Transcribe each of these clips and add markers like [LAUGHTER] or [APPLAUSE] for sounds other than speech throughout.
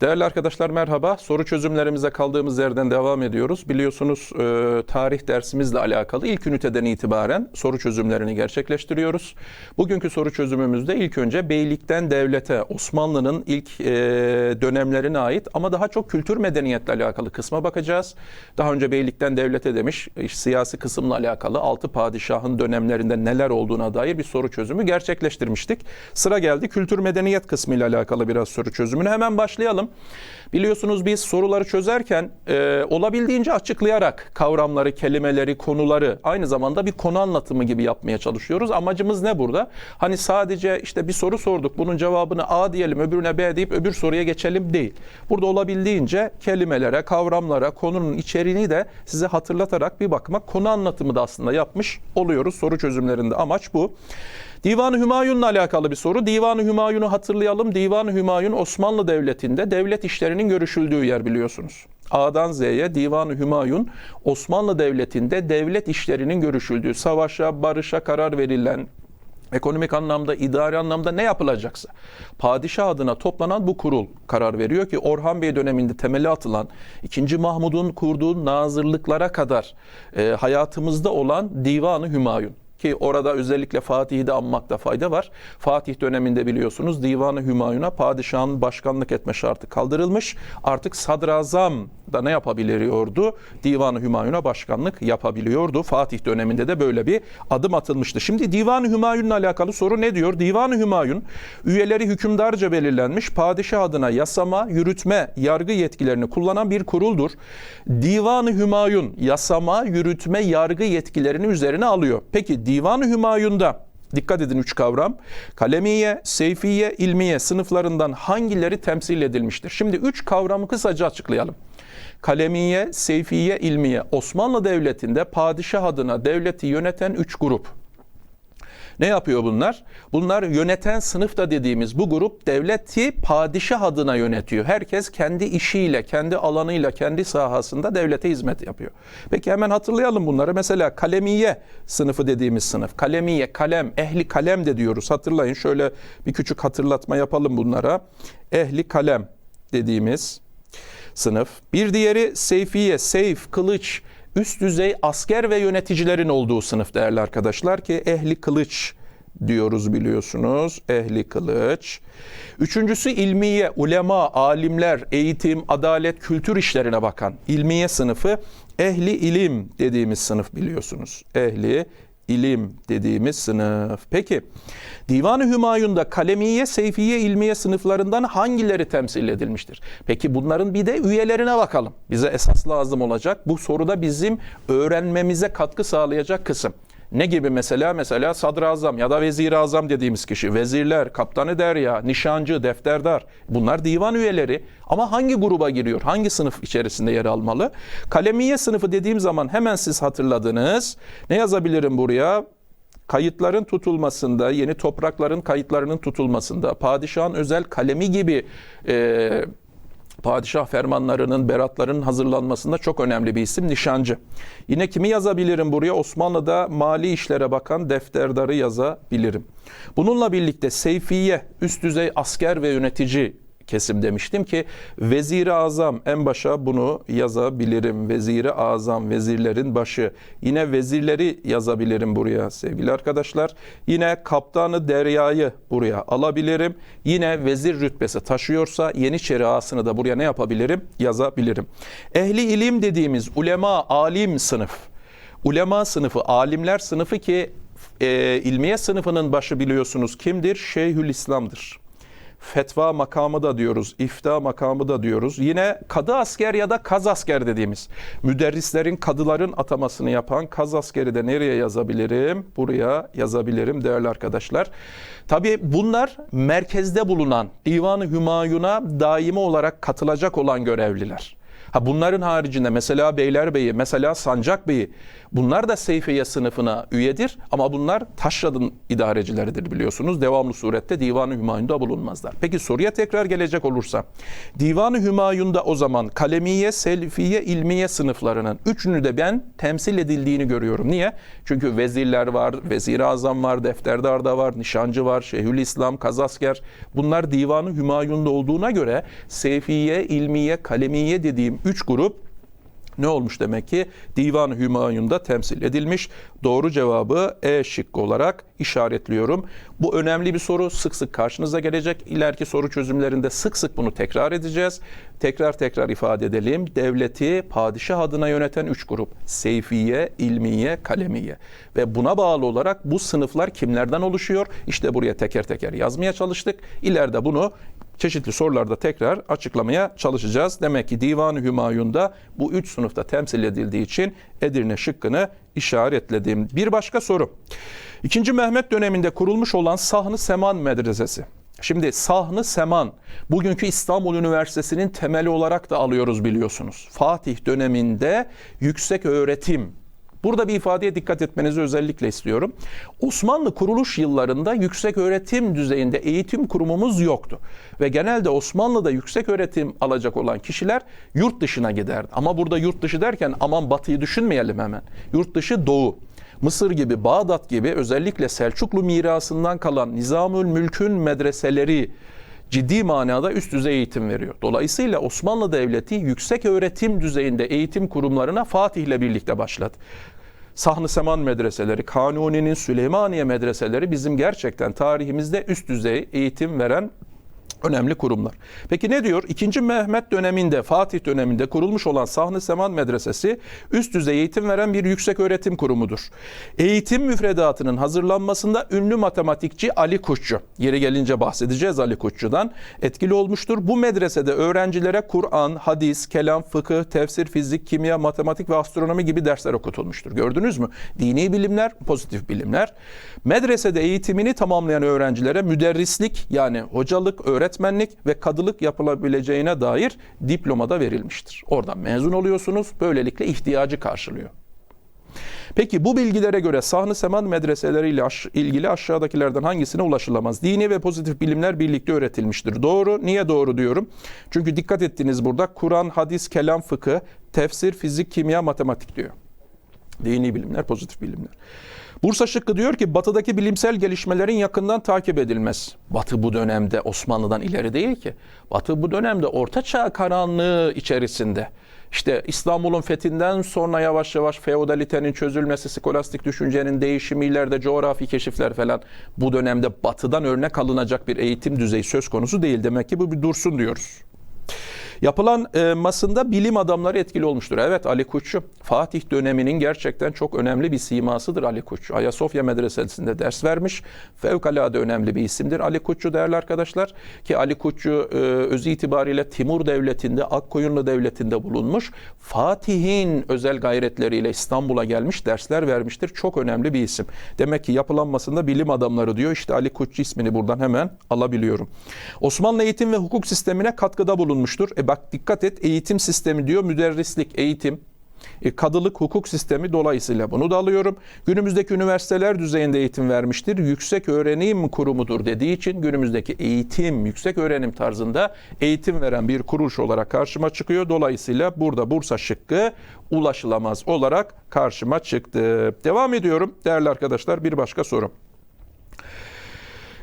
Değerli arkadaşlar merhaba. Soru çözümlerimize kaldığımız yerden devam ediyoruz. Biliyorsunuz e, tarih dersimizle alakalı ilk üniteden itibaren soru çözümlerini gerçekleştiriyoruz. Bugünkü soru çözümümüzde ilk önce beylikten devlete, Osmanlı'nın ilk e, dönemlerine ait ama daha çok kültür medeniyetle alakalı kısma bakacağız. Daha önce beylikten devlete demiş, işte siyasi kısımla alakalı altı padişahın dönemlerinde neler olduğuna dair bir soru çözümü gerçekleştirmiştik. Sıra geldi kültür medeniyet kısmı ile alakalı biraz soru çözümüne. Hemen başlayalım konuşalım. Biliyorsunuz biz soruları çözerken e, olabildiğince açıklayarak kavramları, kelimeleri, konuları aynı zamanda bir konu anlatımı gibi yapmaya çalışıyoruz. Amacımız ne burada? Hani sadece işte bir soru sorduk, bunun cevabını A diyelim, öbürüne B deyip öbür soruya geçelim değil. Burada olabildiğince kelimelere, kavramlara, konunun içeriğini de size hatırlatarak bir bakmak konu anlatımı da aslında yapmış oluyoruz. Soru çözümlerinde amaç bu. Divan-ı Hümayun'la alakalı bir soru. Divan-ı Hümayun'u hatırlayalım. Divan-ı Hümayun Osmanlı Devleti'nde devlet işlerinin görüşüldüğü yer biliyorsunuz. A'dan Z'ye Divan-ı Hümayun Osmanlı Devleti'nde devlet işlerinin görüşüldüğü, savaşa, barışa karar verilen, ekonomik anlamda, idari anlamda ne yapılacaksa padişah adına toplanan bu kurul karar veriyor ki Orhan Bey döneminde temeli atılan 2. Mahmud'un kurduğu nazırlıklara kadar e, hayatımızda olan Divan-ı Hümayun ki orada özellikle Fatih'i de anmakta fayda var. Fatih döneminde biliyorsunuz Divan-ı Hümayun'a padişahın başkanlık etme şartı kaldırılmış. Artık sadrazam da ne yapabiliyordu? Divan-ı Hümayun'a başkanlık yapabiliyordu. Fatih döneminde de böyle bir adım atılmıştı. Şimdi Divan-ı Hümayun'la alakalı soru ne diyor? Divan-ı Hümayun üyeleri hükümdarca belirlenmiş padişah adına yasama, yürütme, yargı yetkilerini kullanan bir kuruldur. Divan-ı Hümayun yasama, yürütme, yargı yetkilerini üzerine alıyor. Peki Divan-ı Hümayun'da Dikkat edin üç kavram. Kalemiye, seyfiye, ilmiye sınıflarından hangileri temsil edilmiştir? Şimdi üç kavramı kısaca açıklayalım. Kalemiye, seyfiye, ilmiye. Osmanlı Devleti'nde padişah adına devleti yöneten üç grup. Ne yapıyor bunlar? Bunlar yöneten sınıfta dediğimiz bu grup devleti padişah adına yönetiyor. Herkes kendi işiyle, kendi alanıyla, kendi sahasında devlete hizmet yapıyor. Peki hemen hatırlayalım bunları. Mesela kalemiye sınıfı dediğimiz sınıf. Kalemiye, kalem, ehli kalem de diyoruz. Hatırlayın şöyle bir küçük hatırlatma yapalım bunlara. Ehli kalem dediğimiz sınıf. Bir diğeri seyfiye, seyf, kılıç, üst düzey asker ve yöneticilerin olduğu sınıf değerli arkadaşlar ki ehli kılıç diyoruz biliyorsunuz. Ehli kılıç. Üçüncüsü ilmiye, ulema, alimler, eğitim, adalet, kültür işlerine bakan ilmiye sınıfı. Ehli ilim dediğimiz sınıf biliyorsunuz. Ehli ilim dediğimiz sınıf. Peki Divan-ı Hümayun'da kalemiye, seyfiye, ilmiye sınıflarından hangileri temsil edilmiştir? Peki bunların bir de üyelerine bakalım. Bize esas lazım olacak. Bu soruda bizim öğrenmemize katkı sağlayacak kısım. Ne gibi mesela? Mesela sadrazam ya da vezir-i azam dediğimiz kişi, vezirler, kaptanı derya, nişancı, defterdar. Bunlar divan üyeleri. Ama hangi gruba giriyor? Hangi sınıf içerisinde yer almalı? Kalemiye sınıfı dediğim zaman hemen siz hatırladınız. Ne yazabilirim buraya? kayıtların tutulmasında, yeni toprakların kayıtlarının tutulmasında, padişahın özel kalemi gibi e, padişah fermanlarının, beratların hazırlanmasında çok önemli bir isim nişancı. Yine kimi yazabilirim buraya? Osmanlı'da mali işlere bakan defterdarı yazabilirim. Bununla birlikte seyfiye, üst düzey asker ve yönetici kesim demiştim ki veziri azam en başa bunu yazabilirim. Veziri azam vezirlerin başı. Yine vezirleri yazabilirim buraya sevgili arkadaşlar. Yine kaptanı deryayı buraya alabilirim. Yine vezir rütbesi taşıyorsa Yeniçeri ağasını da buraya ne yapabilirim? Yazabilirim. Ehli ilim dediğimiz ulema, alim sınıf. Ulema sınıfı, alimler sınıfı ki e, ilmiye sınıfının başı biliyorsunuz kimdir? Şeyhül İslam'dır fetva makamı da diyoruz, ifta makamı da diyoruz. Yine kadı asker ya da kaz asker dediğimiz müderrislerin, kadıların atamasını yapan kaz askeri de nereye yazabilirim? Buraya yazabilirim değerli arkadaşlar. Tabi bunlar merkezde bulunan Divan-ı Hümayun'a daimi olarak katılacak olan görevliler. Ha bunların haricinde mesela Beylerbeyi, mesela Sancak Bey'i bunlar da Seyfiye sınıfına üyedir ama bunlar Taşrad'ın idarecileridir biliyorsunuz. Devamlı surette Divan-ı Hümayun'da bulunmazlar. Peki soruya tekrar gelecek olursa Divan-ı Hümayun'da o zaman Kalemiye, Selfiye, İlmiye sınıflarının üçünü de ben temsil edildiğini görüyorum. Niye? Çünkü vezirler var, vezir-i azam var, defterdarda var, nişancı var, Şeyhülislam, Kazasker. Bunlar Divan-ı Hümayun'da olduğuna göre Seyfiye, İlmiye, Kalemiye dediğim üç grup ne olmuş demek ki? Divan-ı Hümayun'da temsil edilmiş. Doğru cevabı E şıkkı olarak işaretliyorum. Bu önemli bir soru. Sık sık karşınıza gelecek. İleriki soru çözümlerinde sık sık bunu tekrar edeceğiz. Tekrar tekrar ifade edelim. Devleti padişah adına yöneten üç grup. Seyfiye, İlmiye, Kalemiye. Ve buna bağlı olarak bu sınıflar kimlerden oluşuyor? İşte buraya teker teker yazmaya çalıştık. İleride bunu çeşitli sorularda tekrar açıklamaya çalışacağız. Demek ki Divan-ı Hümayun'da bu üç sınıfta temsil edildiği için Edirne şıkkını işaretledim. Bir başka soru. İkinci Mehmet döneminde kurulmuş olan Sahn-ı Seman Medresesi. Şimdi Sahn-ı Seman bugünkü İstanbul Üniversitesi'nin temeli olarak da alıyoruz biliyorsunuz. Fatih döneminde yüksek öğretim Burada bir ifadeye dikkat etmenizi özellikle istiyorum. Osmanlı kuruluş yıllarında yüksek öğretim düzeyinde eğitim kurumumuz yoktu. Ve genelde Osmanlı'da yüksek öğretim alacak olan kişiler yurt dışına giderdi. Ama burada yurt dışı derken aman batıyı düşünmeyelim hemen. Yurt dışı doğu. Mısır gibi, Bağdat gibi özellikle Selçuklu mirasından kalan Nizamül Mülk'ün medreseleri ciddi manada üst düzey eğitim veriyor. Dolayısıyla Osmanlı Devleti yüksek öğretim düzeyinde eğitim kurumlarına Fatih ile birlikte başladı. Sahn-ı Seman medreseleri, Kanuni'nin Süleymaniye medreseleri bizim gerçekten tarihimizde üst düzey eğitim veren önemli kurumlar. Peki ne diyor? İkinci Mehmet döneminde, Fatih döneminde kurulmuş olan Sahne Seman Medresesi üst düzey eğitim veren bir yüksek öğretim kurumudur. Eğitim müfredatının hazırlanmasında ünlü matematikçi Ali Kuşçu, yeri gelince bahsedeceğiz Ali Kuşçu'dan, etkili olmuştur. Bu medresede öğrencilere Kur'an, hadis, kelam, fıkıh, tefsir, fizik, kimya, matematik ve astronomi gibi dersler okutulmuştur. Gördünüz mü? Dini bilimler, pozitif bilimler. Medresede eğitimini tamamlayan öğrencilere müderrislik yani hocalık, öğretmenlik ve kadılık yapılabileceğine dair diploma da verilmiştir. Oradan mezun oluyorsunuz. Böylelikle ihtiyacı karşılıyor. Peki bu bilgilere göre Sahn-ı Seman medreseleriyle aş- ilgili aşağıdakilerden hangisine ulaşılamaz? Dini ve pozitif bilimler birlikte öğretilmiştir. Doğru. Niye doğru diyorum? Çünkü dikkat ettiniz burada Kur'an, hadis, kelam, fıkıh, tefsir, fizik, kimya, matematik diyor. Dini bilimler, pozitif bilimler. Bursa Şıkkı diyor ki batıdaki bilimsel gelişmelerin yakından takip edilmez. Batı bu dönemde Osmanlı'dan ileri değil ki. Batı bu dönemde Orta Çağ karanlığı içerisinde. İşte İstanbul'un fethinden sonra yavaş yavaş feodalitenin çözülmesi, skolastik düşüncenin değişimi, ileride coğrafi keşifler falan bu dönemde batıdan örnek alınacak bir eğitim düzeyi söz konusu değil. Demek ki bu bir dursun diyoruz. Yapılan e, bilim adamları etkili olmuştur. Evet Ali Kuşçu Fatih döneminin gerçekten çok önemli bir simasıdır Ali Kuşçu. Ayasofya Medresesi'nde ders vermiş. Fevkalade önemli bir isimdir Ali Kuşçu değerli arkadaşlar. Ki Ali Kuşçu e, özü itibariyle Timur Devleti'nde, Akkoyunlu Devleti'nde bulunmuş. Fatih'in özel gayretleriyle İstanbul'a gelmiş, dersler vermiştir. Çok önemli bir isim. Demek ki yapılanmasında bilim adamları diyor. İşte Ali Kuşçu ismini buradan hemen alabiliyorum. Osmanlı eğitim ve hukuk sistemine katkıda bulunmuştur. E dikkat et eğitim sistemi diyor müderrislik, eğitim, e, kadılık hukuk sistemi dolayısıyla bunu da alıyorum. Günümüzdeki üniversiteler düzeyinde eğitim vermiştir. Yüksek öğrenim kurumudur dediği için günümüzdeki eğitim, yüksek öğrenim tarzında eğitim veren bir kuruluş olarak karşıma çıkıyor. Dolayısıyla burada Bursa şıkkı ulaşılamaz olarak karşıma çıktı. Devam ediyorum değerli arkadaşlar bir başka soru.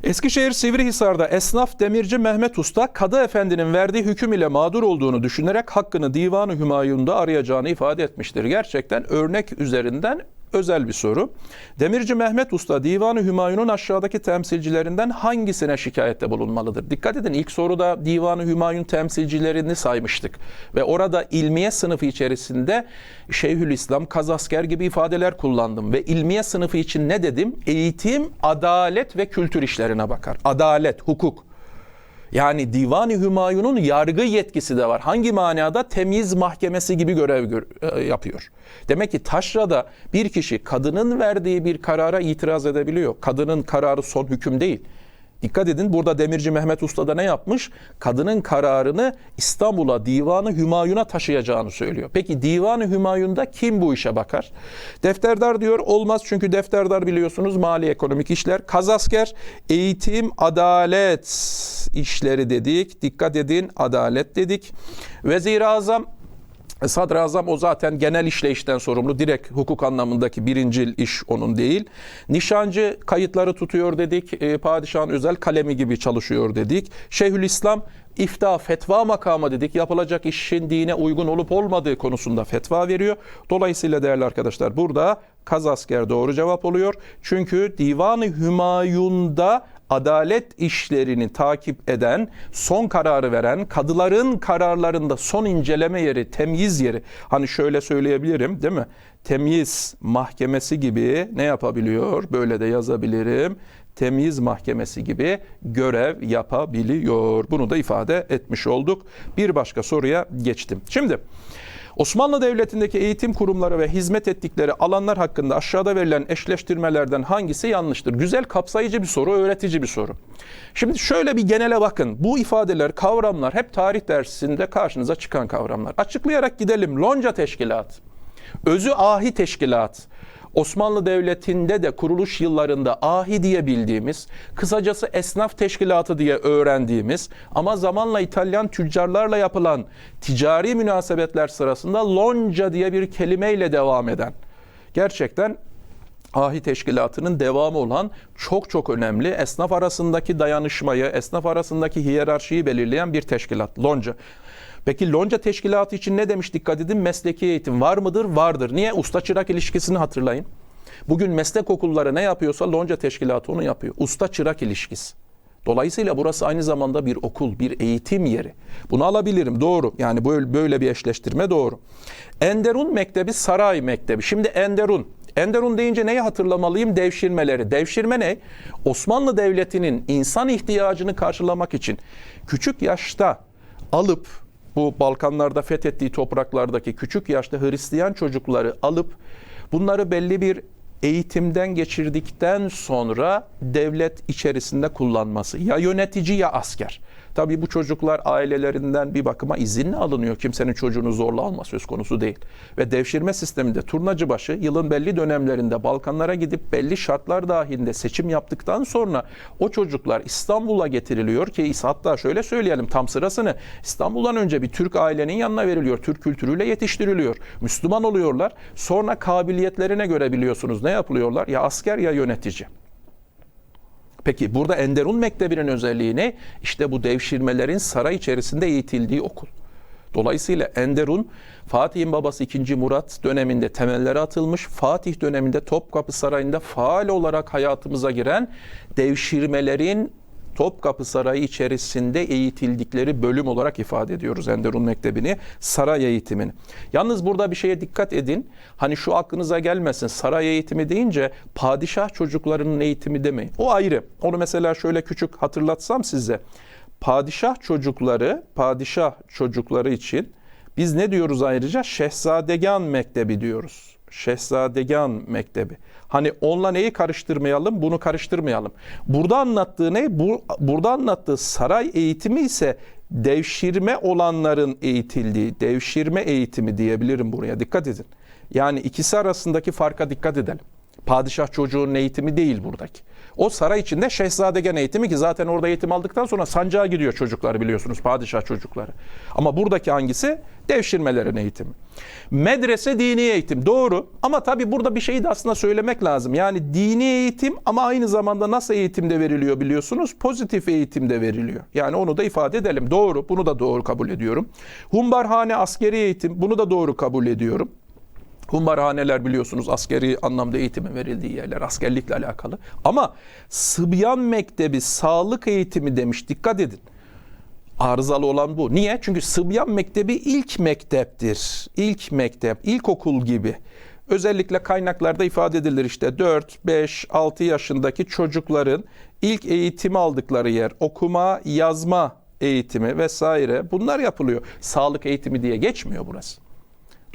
Eskişehir Sivrihisar'da esnaf demirci Mehmet Usta Kadı Efendi'nin verdiği hüküm ile mağdur olduğunu düşünerek hakkını Divan-ı Hümayun'da arayacağını ifade etmiştir. Gerçekten örnek üzerinden özel bir soru. Demirci Mehmet Usta Divan-ı Hümayun'un aşağıdaki temsilcilerinden hangisine şikayette bulunmalıdır? Dikkat edin ilk soruda Divan-ı Hümayun temsilcilerini saymıştık. Ve orada ilmiye sınıfı içerisinde Şeyhülislam, Kazasker gibi ifadeler kullandım. Ve ilmiye sınıfı için ne dedim? Eğitim, adalet ve kültür işlerine bakar. Adalet, hukuk. Yani Divan-ı Hümayun'un yargı yetkisi de var. Hangi manada? Temiz mahkemesi gibi görev gör- e, yapıyor. Demek ki taşrada bir kişi kadının verdiği bir karara itiraz edebiliyor. Kadının kararı son hüküm değil. Dikkat edin burada Demirci Mehmet Usta da ne yapmış? Kadının kararını İstanbul'a Divanı Hümayun'a taşıyacağını söylüyor. Peki Divanı Hümayun'da kim bu işe bakar? Defterdar diyor olmaz çünkü defterdar biliyorsunuz mali ekonomik işler. Kazasker eğitim, adalet işleri dedik. Dikkat edin adalet dedik. Vezir-i Azam Sadrazam o zaten genel işleyişten sorumlu. Direkt hukuk anlamındaki birincil iş onun değil. Nişancı kayıtları tutuyor dedik. E, padişahın özel kalemi gibi çalışıyor dedik. Şeyhülislam ifta fetva makamı dedik. Yapılacak işin dine uygun olup olmadığı konusunda fetva veriyor. Dolayısıyla değerli arkadaşlar burada Kazasker doğru cevap oluyor. Çünkü Divan-ı Hümayun'da adalet işlerini takip eden, son kararı veren, kadıların kararlarında son inceleme yeri, temyiz yeri. Hani şöyle söyleyebilirim değil mi? Temyiz mahkemesi gibi ne yapabiliyor? Böyle de yazabilirim. Temyiz mahkemesi gibi görev yapabiliyor. Bunu da ifade etmiş olduk. Bir başka soruya geçtim. Şimdi Osmanlı Devleti'ndeki eğitim kurumları ve hizmet ettikleri alanlar hakkında aşağıda verilen eşleştirmelerden hangisi yanlıştır? Güzel kapsayıcı bir soru, öğretici bir soru. Şimdi şöyle bir genele bakın. Bu ifadeler, kavramlar hep tarih dersinde karşınıza çıkan kavramlar. Açıklayarak gidelim. Lonca Teşkilat, Özü Ahi Teşkilat, Osmanlı Devleti'nde de kuruluş yıllarında ahi diye bildiğimiz, kısacası esnaf teşkilatı diye öğrendiğimiz ama zamanla İtalyan tüccarlarla yapılan ticari münasebetler sırasında lonca diye bir kelimeyle devam eden, gerçekten ahi teşkilatının devamı olan çok çok önemli esnaf arasındaki dayanışmayı, esnaf arasındaki hiyerarşiyi belirleyen bir teşkilat. Lonca. Peki lonca teşkilatı için ne demiş dikkat edin? Mesleki eğitim var mıdır? Vardır. Niye? Usta çırak ilişkisini hatırlayın. Bugün meslek okulları ne yapıyorsa lonca teşkilatı onu yapıyor. Usta çırak ilişkisi. Dolayısıyla burası aynı zamanda bir okul, bir eğitim yeri. Bunu alabilirim doğru. Yani böyle, böyle bir eşleştirme doğru. Enderun Mektebi Saray Mektebi. Şimdi Enderun. Enderun deyince neyi hatırlamalıyım? Devşirmeleri. Devşirme ne? Osmanlı Devleti'nin insan ihtiyacını karşılamak için küçük yaşta alıp bu Balkanlarda fethettiği topraklardaki küçük yaşta Hristiyan çocukları alıp bunları belli bir eğitimden geçirdikten sonra devlet içerisinde kullanması. Ya yönetici ya asker. Tabii bu çocuklar ailelerinden bir bakıma izinle alınıyor. Kimsenin çocuğunu zorla alma söz konusu değil. Ve devşirme sisteminde turnacıbaşı yılın belli dönemlerinde Balkanlara gidip belli şartlar dahilinde seçim yaptıktan sonra o çocuklar İstanbul'a getiriliyor ki hatta şöyle söyleyelim tam sırasını İstanbul'dan önce bir Türk ailenin yanına veriliyor. Türk kültürüyle yetiştiriliyor. Müslüman oluyorlar. Sonra kabiliyetlerine göre biliyorsunuz ne yapılıyorlar? Ya asker ya yönetici. Peki burada Enderun Mektebi'nin özelliği ne? İşte bu devşirmelerin saray içerisinde eğitildiği okul. Dolayısıyla Enderun Fatih'in babası 2. Murat döneminde temelleri atılmış. Fatih döneminde Topkapı Sarayı'nda faal olarak hayatımıza giren devşirmelerin Topkapı Sarayı içerisinde eğitildikleri bölüm olarak ifade ediyoruz Enderun Mektebi'ni, saray eğitimini. Yalnız burada bir şeye dikkat edin. Hani şu aklınıza gelmesin saray eğitimi deyince padişah çocuklarının eğitimi demeyin. O ayrı. Onu mesela şöyle küçük hatırlatsam size. Padişah çocukları, padişah çocukları için biz ne diyoruz ayrıca? Şehzadegan Mektebi diyoruz. Şehzadegan Mektebi. Hani onunla neyi karıştırmayalım, bunu karıştırmayalım. Burada anlattığı ne? Bu, burada anlattığı saray eğitimi ise devşirme olanların eğitildiği, devşirme eğitimi diyebilirim buraya. Dikkat edin. Yani ikisi arasındaki farka dikkat edelim. Padişah çocuğunun eğitimi değil buradaki. O saray içinde şehzadegen eğitimi ki zaten orada eğitim aldıktan sonra sancağa gidiyor çocuklar biliyorsunuz padişah çocukları. Ama buradaki hangisi? Devşirmelerin eğitimi. Medrese dini eğitim doğru ama tabi burada bir şeyi de aslında söylemek lazım. Yani dini eğitim ama aynı zamanda nasıl eğitimde veriliyor biliyorsunuz? Pozitif eğitimde veriliyor. Yani onu da ifade edelim. Doğru bunu da doğru kabul ediyorum. Humbarhane askeri eğitim bunu da doğru kabul ediyorum. Humbarhaneler biliyorsunuz askeri anlamda eğitimin verildiği yerler, askerlikle alakalı. Ama Sıbyan Mektebi sağlık eğitimi demiş, dikkat edin. Arızalı olan bu. Niye? Çünkü Sıbyan Mektebi ilk mekteptir. İlk mektep, ilkokul gibi. Özellikle kaynaklarda ifade edilir işte 4, 5, 6 yaşındaki çocukların ilk eğitimi aldıkları yer. Okuma, yazma eğitimi vesaire bunlar yapılıyor. Sağlık eğitimi diye geçmiyor burası.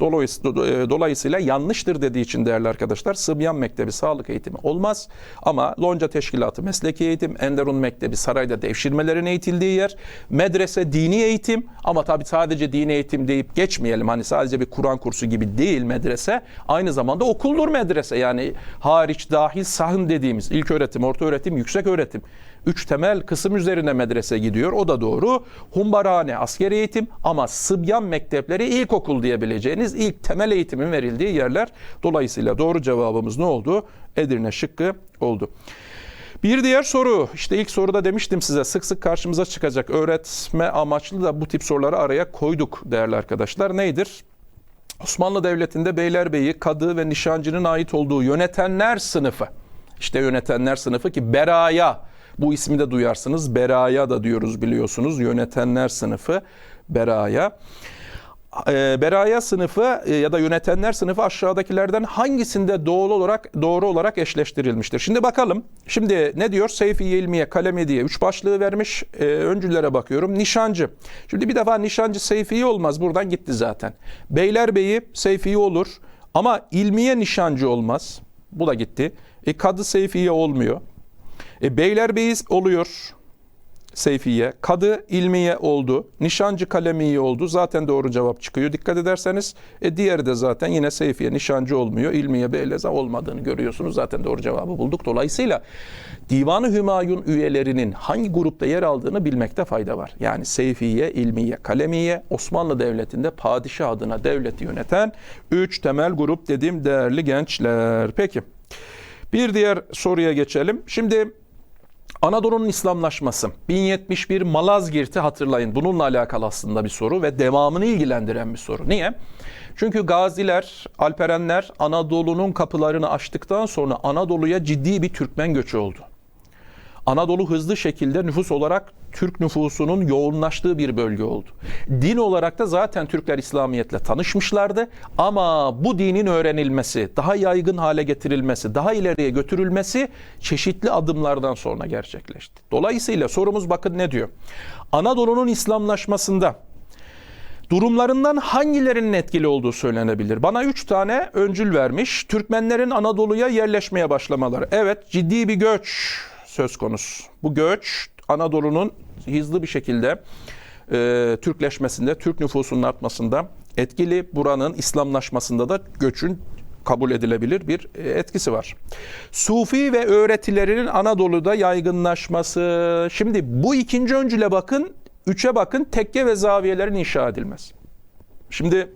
E, Dolayısıyla yanlıştır dediği için değerli arkadaşlar Sıbyan Mektebi sağlık eğitimi olmaz. Ama Lonca Teşkilatı mesleki eğitim, Enderun Mektebi sarayda devşirmelerin eğitildiği yer, medrese dini eğitim ama tabi sadece dini eğitim deyip geçmeyelim. Hani sadece bir Kur'an kursu gibi değil medrese. Aynı zamanda okuldur medrese yani hariç dahil sahın dediğimiz ilk öğretim, orta öğretim, yüksek öğretim. Üç temel kısım üzerine medrese gidiyor. O da doğru. Humbarhane askeri eğitim ama Sıbyan mektepleri ilkokul diyebileceğiniz ilk temel eğitimin verildiği yerler. Dolayısıyla doğru cevabımız ne oldu? Edirne şıkkı oldu. Bir diğer soru, işte ilk soruda demiştim size sık sık karşımıza çıkacak öğretme amaçlı da bu tip soruları araya koyduk değerli arkadaşlar. Nedir? Osmanlı Devleti'nde beylerbeyi, kadı ve nişancının ait olduğu yönetenler sınıfı. İşte yönetenler sınıfı ki beraya, bu ismi de duyarsınız. Beraya da diyoruz biliyorsunuz. Yönetenler sınıfı beraya. E, beraya sınıfı e, ya da yönetenler sınıfı aşağıdakilerden hangisinde doğru olarak doğru olarak eşleştirilmiştir? Şimdi bakalım. Şimdi ne diyor? Seyfi ilmiye, kalemi diye üç başlığı vermiş. E, öncüllere bakıyorum. Nişancı. Şimdi bir defa nişancı Seyfi'yi olmaz. Buradan gitti zaten. Beylerbeyi Seyfi'yi olur. Ama ilmiye nişancı olmaz. Bu da gitti. E, kadı Seyfiye olmuyor. E, Beylerbeyi oluyor. Seyfiye. Kadı ilmiye oldu. Nişancı kalemiye oldu. Zaten doğru cevap çıkıyor. Dikkat ederseniz. E, diğeri de zaten yine Seyfiye. Nişancı olmuyor. İlmiye beyleza olmadığını görüyorsunuz. Zaten doğru cevabı bulduk. Dolayısıyla Divanı Hümayun üyelerinin hangi grupta yer aldığını bilmekte fayda var. Yani Seyfiye, İlmiye, Kalemiye Osmanlı Devleti'nde padişah adına devleti yöneten üç temel grup dediğim değerli gençler. Peki. Bir diğer soruya geçelim. Şimdi Anadolu'nun İslamlaşması. 1071 Malazgirt'i hatırlayın. Bununla alakalı aslında bir soru ve devamını ilgilendiren bir soru. Niye? Çünkü gaziler, alperenler Anadolu'nun kapılarını açtıktan sonra Anadolu'ya ciddi bir Türkmen göçü oldu. Anadolu hızlı şekilde nüfus olarak Türk nüfusunun yoğunlaştığı bir bölge oldu. Din olarak da zaten Türkler İslamiyetle tanışmışlardı ama bu dinin öğrenilmesi, daha yaygın hale getirilmesi, daha ileriye götürülmesi çeşitli adımlardan sonra gerçekleşti. Dolayısıyla sorumuz bakın ne diyor? Anadolu'nun İslamlaşmasında durumlarından hangilerinin etkili olduğu söylenebilir. Bana üç tane öncül vermiş. Türkmenlerin Anadolu'ya yerleşmeye başlamaları. Evet ciddi bir göç söz konusu. Bu göç Anadolu'nun hızlı bir şekilde e, Türkleşmesinde, Türk nüfusunun artmasında etkili. Buranın İslamlaşmasında da göçün kabul edilebilir bir e, etkisi var. Sufi ve öğretilerinin Anadolu'da yaygınlaşması. Şimdi bu ikinci öncüle bakın, üçe bakın tekke ve zaviyelerin inşa edilmesi. Şimdi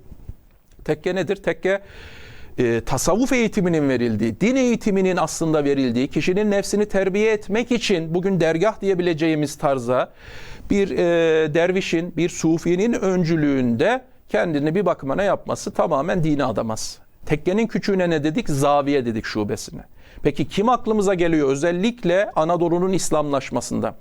tekke nedir? Tekke e, tasavvuf eğitiminin verildiği, din eğitiminin aslında verildiği, kişinin nefsini terbiye etmek için bugün dergah diyebileceğimiz tarza bir e, dervişin, bir sufinin öncülüğünde kendini bir bakıma yapması tamamen dine adaması. Tekkenin küçüğüne ne dedik? Zaviye dedik şubesine. Peki kim aklımıza geliyor özellikle Anadolu'nun İslamlaşmasında?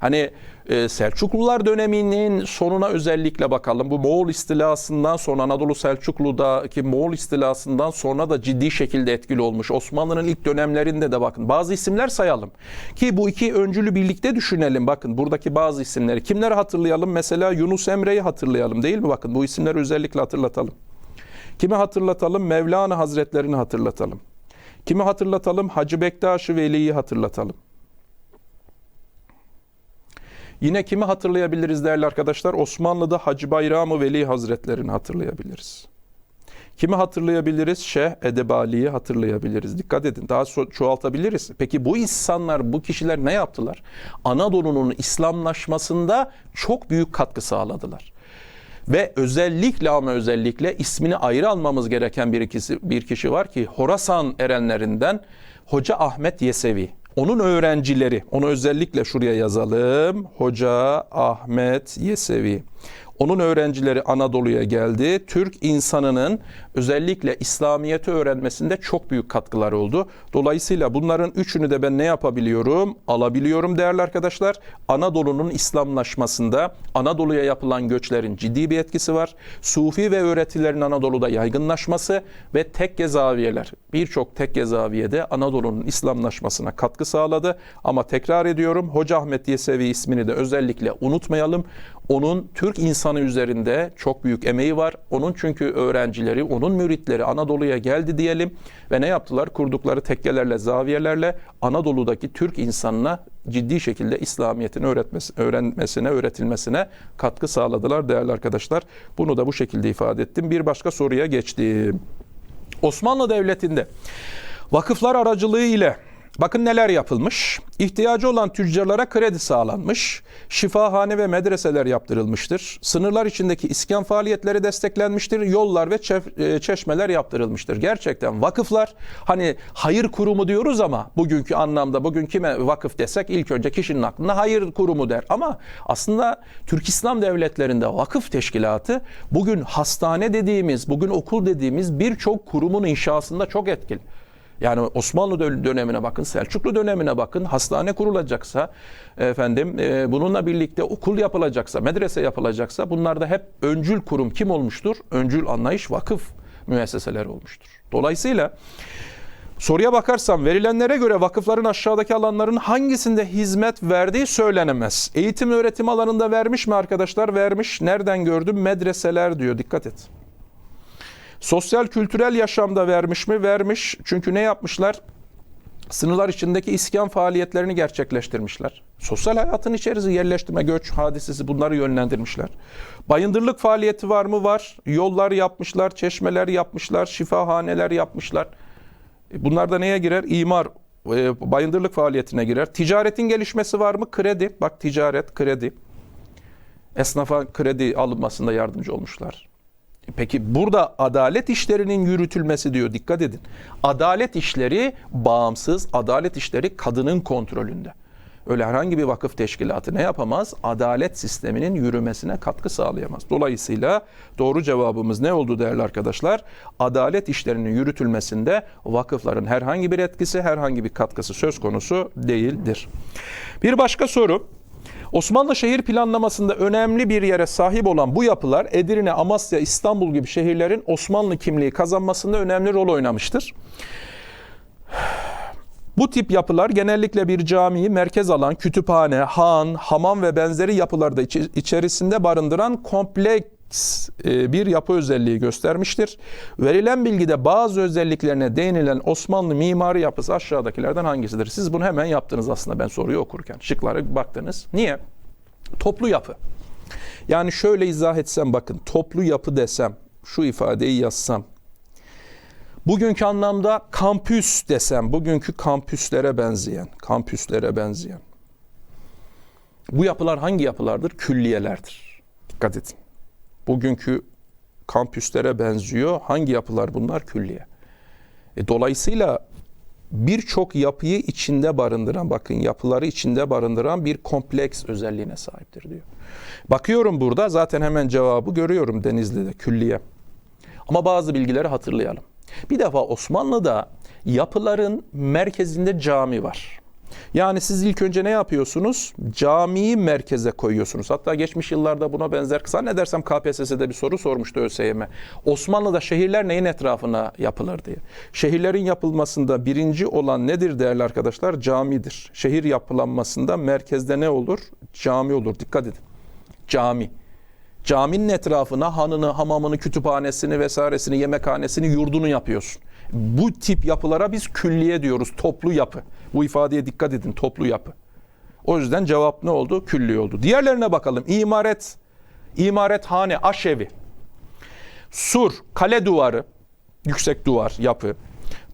Hani e, Selçuklular döneminin sonuna özellikle bakalım. Bu Moğol istilasından sonra Anadolu Selçuklu'daki Moğol istilasından sonra da ciddi şekilde etkili olmuş. Osmanlı'nın ilk dönemlerinde de bakın bazı isimler sayalım. Ki bu iki öncülü birlikte düşünelim. Bakın buradaki bazı isimleri. Kimleri hatırlayalım? Mesela Yunus Emre'yi hatırlayalım değil mi? Bakın bu isimleri özellikle hatırlatalım. Kimi hatırlatalım? Mevlana Hazretlerini hatırlatalım. Kimi hatırlatalım? Hacı Bektaş-ı Veli'yi hatırlatalım. Yine kimi hatırlayabiliriz değerli arkadaşlar? Osmanlı'da Hacı Bayram-ı Veli Hazretlerini hatırlayabiliriz. Kimi hatırlayabiliriz? Şeyh Edebali'yi hatırlayabiliriz. Dikkat edin daha çoğaltabiliriz. Peki bu insanlar, bu kişiler ne yaptılar? Anadolu'nun İslamlaşmasında çok büyük katkı sağladılar. Ve özellikle ama özellikle ismini ayrı almamız gereken bir, ikisi, bir kişi var ki Horasan erenlerinden Hoca Ahmet Yesevi. Onun öğrencileri, onu özellikle şuraya yazalım. Hoca Ahmet Yesevi. Onun öğrencileri Anadolu'ya geldi. Türk insanının özellikle İslamiyet'i öğrenmesinde çok büyük katkılar oldu. Dolayısıyla bunların üçünü de ben ne yapabiliyorum? Alabiliyorum değerli arkadaşlar. Anadolu'nun İslamlaşmasında Anadolu'ya yapılan göçlerin ciddi bir etkisi var. Sufi ve öğretilerin Anadolu'da yaygınlaşması ve tekke zaviyeler. Birçok tekke zaviyede Anadolu'nun İslamlaşmasına katkı sağladı. Ama tekrar ediyorum Hoca Ahmet Yesevi ismini de özellikle unutmayalım. Onun Türk insan insanı üzerinde çok büyük emeği var. Onun çünkü öğrencileri, onun müritleri Anadolu'ya geldi diyelim ve ne yaptılar? Kurdukları tekkelerle, zaviyelerle Anadolu'daki Türk insanına ciddi şekilde İslamiyet'in öğrenmesine, öğretilmesine katkı sağladılar değerli arkadaşlar. Bunu da bu şekilde ifade ettim. Bir başka soruya geçtim. Osmanlı Devleti'nde vakıflar aracılığı ile bakın neler yapılmış. İhtiyacı olan tüccarlara kredi sağlanmış. Şifahane ve medreseler yaptırılmıştır. Sınırlar içindeki iskan faaliyetleri desteklenmiştir. Yollar ve e, çeşmeler yaptırılmıştır. Gerçekten vakıflar hani hayır kurumu diyoruz ama bugünkü anlamda bugün kime vakıf desek ilk önce kişinin aklına hayır kurumu der. Ama aslında Türk İslam devletlerinde vakıf teşkilatı bugün hastane dediğimiz, bugün okul dediğimiz birçok kurumun inşasında çok etkili. Yani Osmanlı dö- dönemine bakın, Selçuklu dönemine bakın, hastane kurulacaksa, efendim e, bununla birlikte okul yapılacaksa, medrese yapılacaksa bunlarda hep öncül kurum kim olmuştur? Öncül anlayış vakıf müesseseleri olmuştur. Dolayısıyla soruya bakarsam verilenlere göre vakıfların aşağıdaki alanların hangisinde hizmet verdiği söylenemez. Eğitim öğretim alanında vermiş mi arkadaşlar? Vermiş. Nereden gördüm? Medreseler diyor. Dikkat et. Sosyal kültürel yaşamda vermiş mi? Vermiş. Çünkü ne yapmışlar? Sınırlar içindeki iskan faaliyetlerini gerçekleştirmişler. Sosyal hayatın içerisinde yerleştirme, göç hadisesi bunları yönlendirmişler. Bayındırlık faaliyeti var mı? Var. Yollar yapmışlar, çeşmeler yapmışlar, şifahaneler yapmışlar. E, Bunlar da neye girer? İmar, e, bayındırlık faaliyetine girer. Ticaretin gelişmesi var mı? Kredi. Bak ticaret, kredi. Esnafa kredi alınmasında yardımcı olmuşlar. Peki burada adalet işlerinin yürütülmesi diyor dikkat edin. Adalet işleri bağımsız, adalet işleri kadının kontrolünde. Öyle herhangi bir vakıf teşkilatı ne yapamaz? Adalet sisteminin yürümesine katkı sağlayamaz. Dolayısıyla doğru cevabımız ne oldu değerli arkadaşlar? Adalet işlerinin yürütülmesinde vakıfların herhangi bir etkisi, herhangi bir katkısı söz konusu değildir. Bir başka soru. Osmanlı şehir planlamasında önemli bir yere sahip olan bu yapılar Edirne, Amasya, İstanbul gibi şehirlerin Osmanlı kimliği kazanmasında önemli rol oynamıştır. Bu tip yapılar genellikle bir camiyi merkez alan kütüphane, han, hamam ve benzeri yapılarda içerisinde barındıran kompleks e, bir yapı özelliği göstermiştir. Verilen bilgide bazı özelliklerine değinilen Osmanlı mimari yapısı aşağıdakilerden hangisidir? Siz bunu hemen yaptınız aslında ben soruyu okurken. Şıklara baktınız. Niye? Toplu yapı. Yani şöyle izah etsem bakın toplu yapı desem şu ifadeyi yazsam Bugünkü anlamda kampüs desem, bugünkü kampüslere benzeyen, kampüslere benzeyen. Bu yapılar hangi yapılardır? Külliyelerdir. Dikkat edin. Bugünkü kampüslere benziyor. Hangi yapılar bunlar? Külliye. E, dolayısıyla birçok yapıyı içinde barındıran, bakın yapıları içinde barındıran bir kompleks özelliğine sahiptir diyor. Bakıyorum burada zaten hemen cevabı görüyorum Denizli'de külliye. Ama bazı bilgileri hatırlayalım. Bir defa Osmanlı'da yapıların merkezinde cami var. Yani siz ilk önce ne yapıyorsunuz? Camiyi merkeze koyuyorsunuz. Hatta geçmiş yıllarda buna benzer zannedersem KPSS'de bir soru sormuştu ÖSYM. Osmanlı'da şehirler neyin etrafına yapılır diye. Şehirlerin yapılmasında birinci olan nedir değerli arkadaşlar? Camidir. Şehir yapılanmasında merkezde ne olur? Cami olur. Dikkat edin. Cami. Caminin etrafına hanını, hamamını, kütüphanesini vesairesini, yemekhanesini, yurdunu yapıyorsun. Bu tip yapılara biz külliye diyoruz, toplu yapı. Bu ifadeye dikkat edin, toplu yapı. O yüzden cevap ne oldu? Külliye oldu. Diğerlerine bakalım. İmaret, imarethane, aşevi, sur, kale duvarı, yüksek duvar, yapı,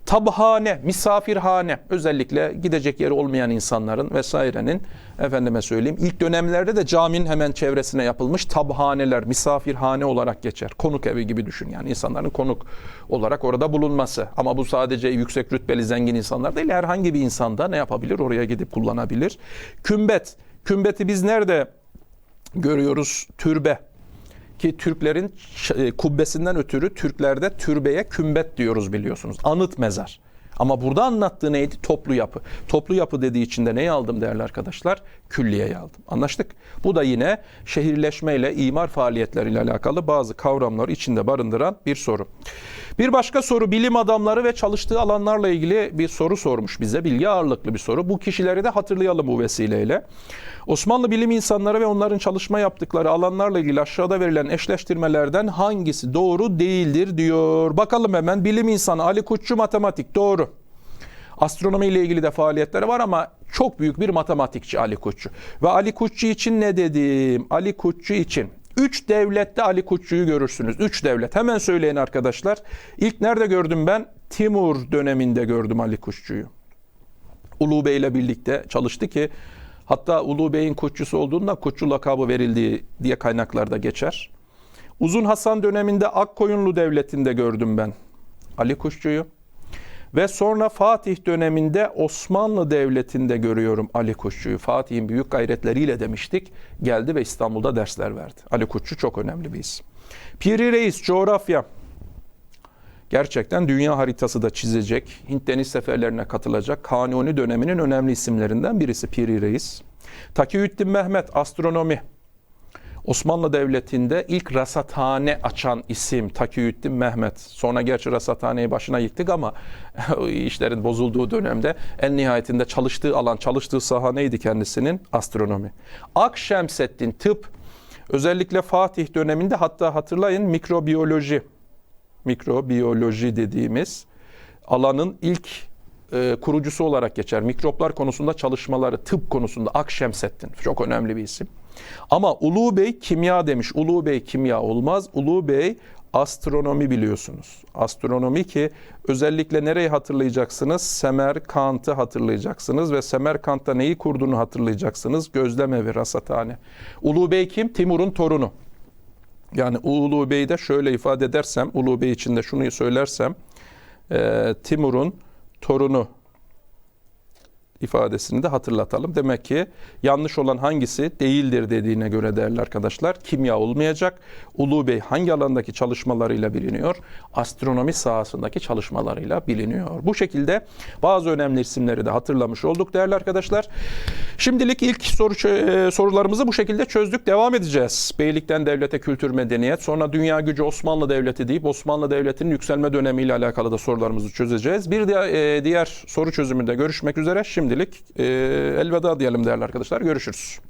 tabhane, misafirhane, özellikle gidecek yeri olmayan insanların vesairenin efendime söyleyeyim ilk dönemlerde de caminin hemen çevresine yapılmış tabhaneler, misafirhane olarak geçer. Konuk evi gibi düşün yani insanların konuk olarak orada bulunması. Ama bu sadece yüksek rütbeli zengin insanlar değil herhangi bir insan da ne yapabilir oraya gidip kullanabilir. Kümbet, kümbeti biz nerede görüyoruz? Türbe ki Türklerin e, kubbesinden ötürü Türklerde türbeye kümbet diyoruz biliyorsunuz. Anıt mezar. Ama burada anlattığı neydi? Toplu yapı. Toplu yapı dediği için de neyi aldım değerli arkadaşlar? Külliyeye aldım. Anlaştık. Bu da yine şehirleşmeyle, imar faaliyetleriyle alakalı bazı kavramları içinde barındıran bir soru. Bir başka soru bilim adamları ve çalıştığı alanlarla ilgili bir soru sormuş bize. Bilgi ağırlıklı bir soru. Bu kişileri de hatırlayalım bu vesileyle. Osmanlı bilim insanları ve onların çalışma yaptıkları alanlarla ilgili aşağıda verilen eşleştirmelerden hangisi doğru değildir diyor. Bakalım hemen bilim insanı Ali Kutçu matematik doğru. Astronomi ile ilgili de faaliyetleri var ama çok büyük bir matematikçi Ali Kutçu. Ve Ali Kutçu için ne dedim? Ali Kutçu için. Üç devlette Ali Kutçu'yu görürsünüz. Üç devlet. Hemen söyleyin arkadaşlar. İlk nerede gördüm ben? Timur döneminde gördüm Ali Kutçu'yu. Ulu Bey ile birlikte çalıştı ki hatta Ulu Bey'in kutçusu olduğundan kutçu lakabı verildiği diye kaynaklarda geçer. Uzun Hasan döneminde Akkoyunlu Devleti'nde gördüm ben Ali Kuşçu'yu. Ve sonra Fatih döneminde Osmanlı Devleti'nde görüyorum Ali Kuşçu'yu. Fatih'in büyük gayretleriyle demiştik. Geldi ve İstanbul'da dersler verdi. Ali Kuşçu çok önemli bir isim. Piri Reis, coğrafya. Gerçekten dünya haritası da çizecek. Hint deniz seferlerine katılacak. Kanuni döneminin önemli isimlerinden birisi Piri Reis. Takiyüddin Mehmet, astronomi. Osmanlı Devleti'nde ilk rasathane açan isim Takiyüddin Mehmet. Sonra gerçi rasathaneyi başına yıktık ama [LAUGHS] işlerin bozulduğu dönemde en nihayetinde çalıştığı alan, çalıştığı saha neydi kendisinin? Astronomi. Akşemseddin tıp özellikle Fatih döneminde hatta hatırlayın mikrobiyoloji mikrobiyoloji dediğimiz alanın ilk e, kurucusu olarak geçer. Mikroplar konusunda çalışmaları, tıp konusunda Akşemseddin çok önemli bir isim. Ama Ulu Bey kimya demiş. Ulu Bey kimya olmaz. Ulu Bey astronomi biliyorsunuz. Astronomi ki özellikle nereyi hatırlayacaksınız? Semerkant'ı hatırlayacaksınız ve Semerkant'ta neyi kurduğunu hatırlayacaksınız. Gözlemevi, rasathane. Ulu Bey kim? Timur'un torunu. Yani Ulu Bey'i de şöyle ifade edersem, Ulu Bey için de şunu söylersem, Timur'un torunu ifadesini de hatırlatalım. Demek ki yanlış olan hangisi değildir dediğine göre değerli arkadaşlar kimya olmayacak. Ulu Bey hangi alandaki çalışmalarıyla biliniyor? Astronomi sahasındaki çalışmalarıyla biliniyor. Bu şekilde bazı önemli isimleri de hatırlamış olduk değerli arkadaşlar. Şimdilik ilk soru e, sorularımızı bu şekilde çözdük. Devam edeceğiz. Beylikten devlete kültür medeniyet, sonra dünya gücü Osmanlı Devleti deyip Osmanlı Devleti'nin yükselme dönemiyle alakalı da sorularımızı çözeceğiz. Bir de, diğer soru çözümünde görüşmek üzere. Şimdilik e, elveda diyelim değerli arkadaşlar. Görüşürüz.